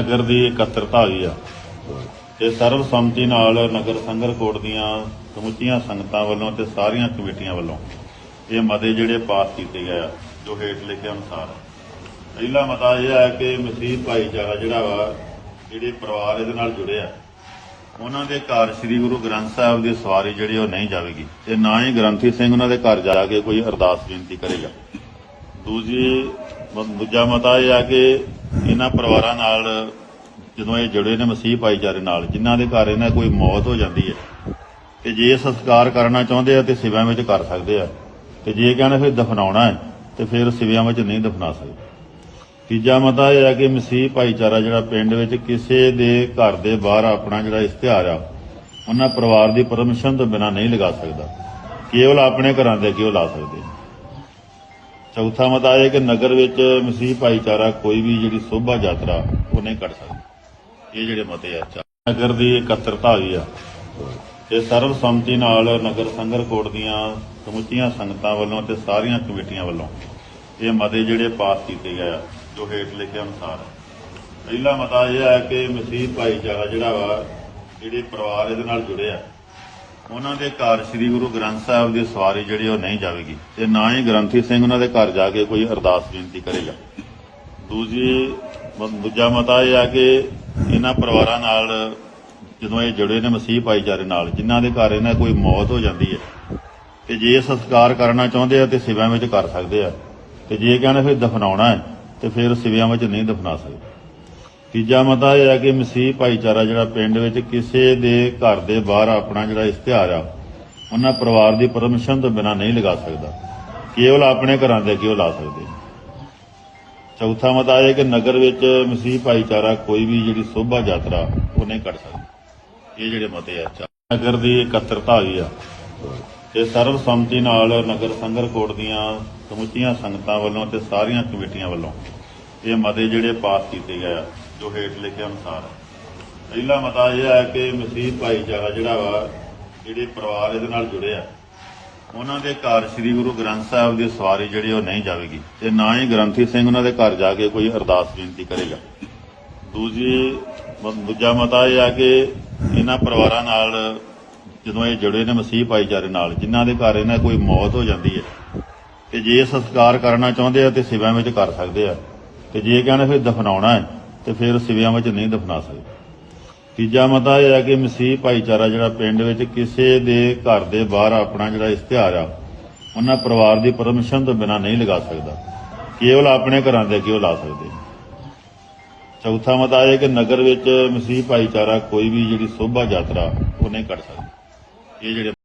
ਨਗਰ ਦੀ ਇਕੱਤਰਤਾ ਹੋਈ ਆ। ਤੇ ਸਰਬਸੰਮਤੀ ਨਾਲ ਨਗਰ ਸੰਗਰ ਕੋਟ ਦੀਆਂ ਸਮੁੱਚੀਆਂ ਸੰਗਤਾਂ ਵੱਲੋਂ ਤੇ ਸਾਰੀਆਂ ਕਮੇਟੀਆਂ ਵੱਲੋਂ ਇਹ ਮਤੇ ਜਿਹੜੇ ਪਾਸ ਕੀਤੇ ਗਏ ਆ, ਜੋ ਹੇਠ ਲਿਖੇ ਅਨੁਸਾਰ। ਆ। ਪਹਿਲਾ ਮਤਾ ਇਹ ਹੈ ਕਿ ਮਸੀਹ ਭਾਈਚਾਰਾ ਜਿਹੜਾ ਵਾ, ਜਿਹੜੇ ਪਰਿਵਾਰ ਇਹਦੇ ਨਾਲ ਜੁੜੇ ਆ, ਉਹਨਾਂ ਦੇ ਘਰ ਸ੍ਰੀ ਗੁਰੂ ਗ੍ਰੰਥ ਸਾਹਿਬ ਦੀ ਸਵਾਰੀ ਜਿਹੜੀ ਉਹ ਨਹੀਂ ਜਾਵੇਗੀ। ਤੇ ਨਾ ਹੀ ਗ੍ਰੰਥੀ ਸਿੰਘ ਉਹਨਾਂ ਦੇ ਘਰ ਜਾ ਕੇ ਕੋਈ ਅਰਦਾਸ ਬੇਨਤੀ ਕਰੇਗਾ। ਦੂਜੀ ਦੂਜਾ ਮਤਾ ਇਹ ਆ ਕਿ ਇਹਨਾਂ ਪਰਿਵਾਰਾਂ ਨਾਲ ਜਦੋਂ ਇਹ ਜੁੜੇ ਨੇ ਮਸੀਹ ਭਾਈਚਾਰੇ ਨਾਲ, ਜਿਨ੍ਹਾਂ ਦੇ ਘਰ ਇਹਨਾਂ ਕੋਈ ਮੌਤ ਹੋ ਜਾਂਦੀ ਹੈ, ਤੇ ਜੇ ਸੰਸਕਾਰ ਕਰਨਾ ਚਾਹੁੰਦੇ ਆ ਤੇ ਸਿਵਿਆਂ ਵਿੱਚ ਕਰ ਸਕਦੇ ਆ। ਤੇ ਜੇ ਕਹਿੰਦੇ ਫਿਰ ਦਫਨਾਉਣਾ ਹੈ, ਤੇ ਫਿਰ ਸਿਵਿਆਂ ਵਿੱਚ ਨਹੀਂ ਦਫਨਾ ਸਕਦੇ। ਤੀਜਾ ਮਤਾ ਇਹ ਹੈ ਕਿ ਮਸੀਹ ਭਾਈਚਾਰਾ ਜਿਹੜਾ ਪਿੰਡ ਵਿੱਚ ਕਿਸੇ ਦੇ ਘਰ ਦੇ ਬਾਹਰ ਆਪਣਾ ਜਿਹੜਾ ਇਸ਼ਤਿਹਾਰ ਆ, ਉਹਨਾਂ ਪਰਿਵਾਰ ਦੀ ਪਰਮਿਸ਼ਨ ਤੋਂ ਬਿਨਾਂ ਨਹੀਂ ਲਗਾ ਸਕਦਾ। ਕੇਵਲ ਆਪਣੇ ਘਰਾਂ ਦੇ ਅੱਗੇ ਉਹ ਲਾ ਸਕਦੇ ਚੌਥਾ ਮਤਾ ਇਹ ਕਿ ਨਗਰ ਵਿੱਚ ਮਸੀਹ ਭਾਈਚਾਰਾ ਕੋਈ ਵੀ ਜਿਹੜੀ ਸੋਭਾ ਯਾਤਰਾ, ਉਹ ਨਹੀਂ ਕੱਢ ਸਕਦਾ। ਇਹ ਜਿਹੜੇ ਮਤੇ ਆ ਚਾ- ਨਗਰ ਦੀ ਇਕੱਤਰਤਾ ਹੋਈ ਆ। ਤੇ ਸਰਬਸੰਮਤੀ ਨਾਲ ਨਗਰ ਸੰਗਰ ਕੋਟ ਦੀਆਂ ਸਮੁੱਚੀਆਂ ਸੰਗਤਾਂ ਵੱਲੋਂ ਤੇ ਸਾਰੀਆਂ ਕਮੇਟੀਆਂ ਵੱਲੋਂ ਇਹ ਮਤੇ ਜਿਹੜੇ ਪਾਸ ਕੀਤੇ ਗਏ ਆ, ਜੋ ਹੇਠ ਲਿਖੇ ਅਨੁਸਾਰ। ਪਹਿਲਾ ਮਤਾ ਇਹ ਹੈ ਕਿ ਮਸੀਹ ਭਾਈਚਾਰਾ ਜਿਹੜਾ ਵਾ, ਜਿਹੜੇ ਪਰਿਵਾਰ ਇਹਦੇ ਨਾਲ ਜੁੜੇ ਆ ਉਹਨਾਂ ਦੇ ਘਰ ਸ੍ਰੀ ਗੁਰੂ ਗ੍ਰੰਥ ਸਾਹਿਬ ਦੀ ਸਵਾਰੀ ਜਿਹੜੀ ਉਹ ਨਹੀਂ ਜਾਵੇਗੀ ਤੇ ਨਾ ਹੀ ਗ੍ਰੰਥੀ ਸਿੰਘ ਉਹਨਾਂ ਦੇ ਘਰ ਜਾ ਕੇ ਕੋਈ ਅਰਦਾਸ ਬੇਨਤੀ ਕਰੇਗਾ। ਦੂਜੀ ਦੂਜਾ ਮਤਾ ਇਹ ਆ ਕਿ ਇਹਨਾਂ ਪਰਿਵਾਰਾਂ ਨਾਲ ਜਦੋਂ ਇਹ ਜੁੜੇ ਨੇ ਮਸੀਹ ਭਾਈਚਾਰੇ ਨਾਲ, ਜਿਨ੍ਹਾਂ ਦੇ ਘਰ ਇਹਨਾਂ ਕੋਈ ਮੌਤ ਹੋ ਜਾਂਦੀ ਹੈ, ਤੇ ਜੇ ਸੰਸਕਾਰ ਕਰਨਾ ਚਾਹੁੰਦੇ ਆ ਤੇ ਸਿਵਿਆਂ ਵਿੱਚ ਕਰ ਸਕਦੇ ਆ। ਤੇ ਜੇ ਕਹਿੰਦੇ ਫਿਰ ਦਫਨਾਉਣਾ ਹੈ, ਤੇ ਫਿਰ ਸਿਵਿਆਂ ਵਿੱਚ ਨਹੀਂ ਦਫਨਾ ਸਕਦੇ। ਤੀਜਾ ਮਤਾ ਇਹ ਹੈ ਕਿ ਮਸੀਹ ਭਾਈਚਾਰਾ ਜਿਹੜਾ ਪਿੰਡ ਵਿੱਚ ਕਿਸੇ ਦੇ ਘਰ ਦੇ ਬਾਹਰ ਆਪਣਾ ਜਿਹੜਾ ਇਸ਼ਤਿਹਾਰ ਆ, ਉਹਨਾਂ ਪਰਿਵਾਰ ਦੀ ਪਰਮਿਸ਼ਨ ਤੋਂ ਬਿਨਾਂ ਨਹੀਂ ਲਗਾ ਸਕਦਾ। ਕੇਵਲ ਆਪਣੇ ਘਰਾਂ ਦੇ ਅੱਗੇ ਲਾ ਸਕਦੇ ਚੌਥਾ ਮਤਾ ਇਹ ਕਿ ਨਗਰ ਵਿੱਚ ਮਸੀਹ ਭਾਈਚਾਰਾ ਕੋਈ ਵੀ ਜਿਹੜੀ ਸੋਭਾ ਯਾਤਰਾ, ਉਹ ਨਹੀਂ ਕੱਢ ਸਕਦਾ। ਇਹ ਜਿਹੜੇ ਮਤੇ ਆ ਨਗਰ ਦੀ ਇਕੱਤਰਤਾ ਹੋਈ ਆ। ਤੇ ਸਰਬਸੰਮਤੀ ਨਾਲ ਨਗਰ ਸੰਗਰ ਕੋਟ ਦੀਆਂ ਸਮੁੱਚੀਆਂ ਸੰਗਤਾਂ ਵੱਲੋਂ ਤੇ ਸਾਰੀਆਂ ਕਮੇਟੀਆਂ ਵੱਲੋਂ ਇਹ ਮਤੇ ਜਿਹੜੇ ਪਾਸ ਕੀਤੇ ਗਏ ਆ। ਜੋ ਹੇਠ ਲਿਖਿਆ ਅਨੁਸਾਰ ਆ। ਪਹਿਲਾ ਮਤਾ ਇਹ ਹੈ ਕਿ ਮਸੀਹ ਭਾਈਚਾਰਾ ਜਿਹੜਾ ਵਾ, ਜਿਹੜੇ ਪਰਿਵਾਰ ਇਹਦੇ ਨਾਲ ਜੁੜੇ ਆ, ਉਹਨਾਂ ਦੇ ਘਰ ਸ੍ਰੀ ਗੁਰੂ ਗ੍ਰੰਥ ਸਾਹਿਬ ਦੀ ਸਵਾਰੀ ਜਿਹੜੀ ਉਹ ਨਹੀਂ ਜਾਵੇਗੀ ਤੇ ਨਾ ਹੀ ਗ੍ਰੰਥੀ ਸਿੰਘ ਉਹਨਾਂ ਦੇ ਘਰ ਜਾ ਕੇ ਕੋਈ ਅਰਦਾਸ ਬੇਨਤੀ ਕਰੇਗਾ ਦੂਜੀ ਦੂਜਾ ਮਤਾ ਇਹ ਆ ਕਿ ਇਹਨਾਂ ਪਰਿਵਾਰਾਂ ਨਾਲ ਜਦੋਂ ਇਹ ਜੁੜੇ ਨੇ ਮਸੀਹ ਭਾਈਚਾਰੇ ਨਾਲ, ਜਿਨ੍ਹਾਂ ਦੇ ਘਰ ਇਹਨਾਂ ਕੋਈ ਮੌਤ ਹੋ ਜਾਂਦੀ ਹੈ, ਤੇ ਜੇ ਸੰਸਕਾਰ ਕਰਨਾ ਚਾਹੁੰਦੇ ਆ ਤੇ ਸਿਵਿਆਂ ਵਿੱਚ ਕਰ ਸਕਦੇ ਆ, ਤੇ ਜੇ ਕਹਿੰਦੇ ਫਿਰ ਦਫਨਾਉਣਾ ਹੈ ਤੇ ਫਿਰ ਸਿਵਿਆਂ ਵਿੱਚ ਨਹੀਂ ਦਫਨਾ ਸਕਦੇ ਤੀਜਾ ਮਤਾ ਇਹ ਹੈ ਕਿ ਮਸੀਹ ਭਾਈਚਾਰਾ ਜਿਹੜਾ ਪਿੰਡ ਵਿੱਚ ਕਿਸੇ ਦੇ ਘਰ ਦੇ ਬਾਹਰ ਆਪਣਾ ਜਿਹੜਾ ਇਸ਼ਤਿਹਾਰ ਆ, ਉਹਨਾਂ ਪਰਿਵਾਰ ਦੀ ਪਰਮਿਸ਼ਨ ਤੋਂ ਬਿਨਾਂ ਨਹੀਂ ਲਗਾ ਸਕਦਾ। ਕੇਵਲ ਆਪਣੇ ਘਰਾਂ ਦੇ ਅੱਗੇ ਲਾ ਸਕਦੇ। ਚੌਥਾ ਮਤਾ ਇਹ ਕਿ ਨਗਰ ਵਿੱਚ ਮਸੀਹ ਭਾਈਚਾਰਾ ਕੋਈ ਵੀ ਜਿਹੜੀ ਸੋਭਾ ਯਾਤਰਾ ਉਹ ਨਹੀਂ ਕੱਢ ਸਕਦਾ। ਇਹ ਜਿਹੜੇ